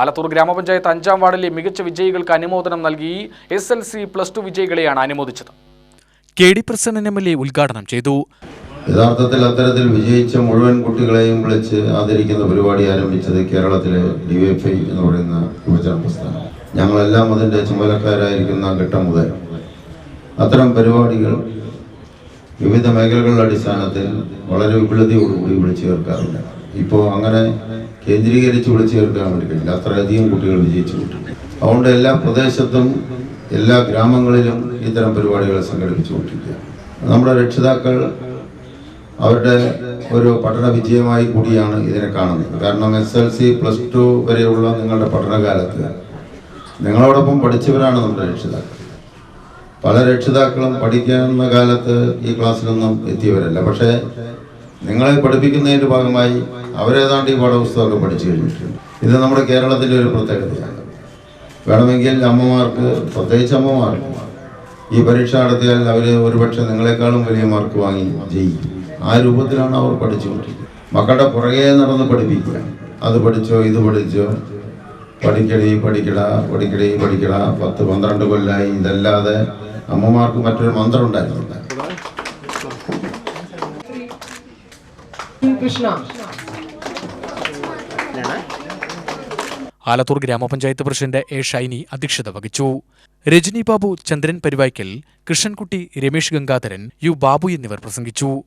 ആലത്തൂർ ഗ്രാമപഞ്ചായത്ത് അഞ്ചാം വാർഡിലെ മികച്ച വിജയികൾക്ക് അനുമോദനം നൽകി S L C plus two വിജയികളെയാണ് അനുമോദിച്ചത്. K D Prasannan M L A ഉദ്ഘാടനം ചെയ്തു. യഥാർത്ഥത്തിൽ അത്തരത്തിൽ വിജയിച്ച മുഴുവൻ കുട്ടികളെയും വിളിച്ച് ആദരിക്കുന്ന പരിപാടി ആരംഭിച്ചത് കേരളത്തിലെ ഡിവൈഫൈ എന്ന് പറയുന്ന യുവജന പ്രസ്ഥാനം. ഞങ്ങളെല്ലാം അതിന്റെ ചുമതലക്കാരായിരിക്കുന്ന ഘട്ടം മുതൽ അത്തരം പരിപാടികൾ വിവിധ മേഖലകളുടെ അടിസ്ഥാനത്തിൽ വളരെ വിപുലതയോടുകൂടി വിളിച്ചു ചേർക്കാറുണ്ട്. ഇപ്പോൾ അങ്ങനെ കേന്ദ്രീകരിച്ച് വിളിച്ചു ചേർക്കാൻ വേണ്ടി അത്രയധികം കുട്ടികൾ വിജയിച്ചു. അതുകൊണ്ട് എല്ലാ പ്രദേശത്തും എല്ലാ ഗ്രാമങ്ങളിലും ഇത്തരം പരിപാടികൾ സംഘടിപ്പിച്ചുകൊണ്ടിരിക്കുക. നമ്മുടെ രക്ഷിതാക്കൾ അവരുടെ ഒരു പഠന വിജയമായി കൂടിയാണ് ഇതിനെ കാണുന്നത്. കാരണം S L C plus two വരെയുള്ള നിങ്ങളുടെ പഠനകാലത്ത് നിങ്ങളോടൊപ്പം പഠിച്ചവരാണ് നമ്മുടെ രക്ഷിതാക്കൾ. പല രക്ഷിതാക്കളും പഠിക്കുന്ന കാലത്ത് ഈ ക്ലാസ്സിലൊന്നും എത്തിയവരല്ല. പക്ഷേ നിങ്ങളെ പഠിപ്പിക്കുന്നതിന്റെ ഭാഗമായി അവരേതാണ്ട് ഈ പാഠപുസ്തകമൊക്കെ പഠിച്ചു കഴിഞ്ഞിട്ടുണ്ട്. ഇത് നമ്മുടെ കേരളത്തിന്റെ ഒരു പ്രത്യേകതയാണ്. വേണമെങ്കിൽ അമ്മമാർക്ക് പ്രത്യേകിച്ച് അമ്മമാർക്ക് ഈ പരീക്ഷ നടത്തിയാൽ അവർ ഒരുപക്ഷെ നിങ്ങളെക്കാളും വലിയ മാർക്ക് വാങ്ങി ജയിക്കും. ആ രൂപത്തിലാണ് അവർ പഠിച്ചുകൊണ്ടിരിക്കുന്നത്. മക്കളുടെ പുറകെ നടന്ന് പഠിപ്പിക്കുക. അത് പഠിച്ചോ ഇത് പഠിച്ചോ. പഠിക്കടി പഠിക്കട പഠിക്കടി പഠിക്കട. പത്ത് പന്ത്രണ്ട് കൊല്ലായി. ഇതല്ലാതെ അമ്മമാർക്ക് മറ്റൊരു മന്ത്രം ഉണ്ടായിരുന്നില്ല. കൃഷ്ണ. ആലത്തൂർ ഗ്രാമപഞ്ചായത്ത് പ്രസിഡന്റ് എ ഷൈനി അധ്യക്ഷത വഹിച്ചു. രജനി ബാബു ചന്ദ്രൻ പരിവായ്ക്കൽ കൃഷ്ണൻകുട്ടി രമേഷ് ഗംഗാധരൻ യു ബാബു എന്നിവർ പ്രസംഗിച്ചു.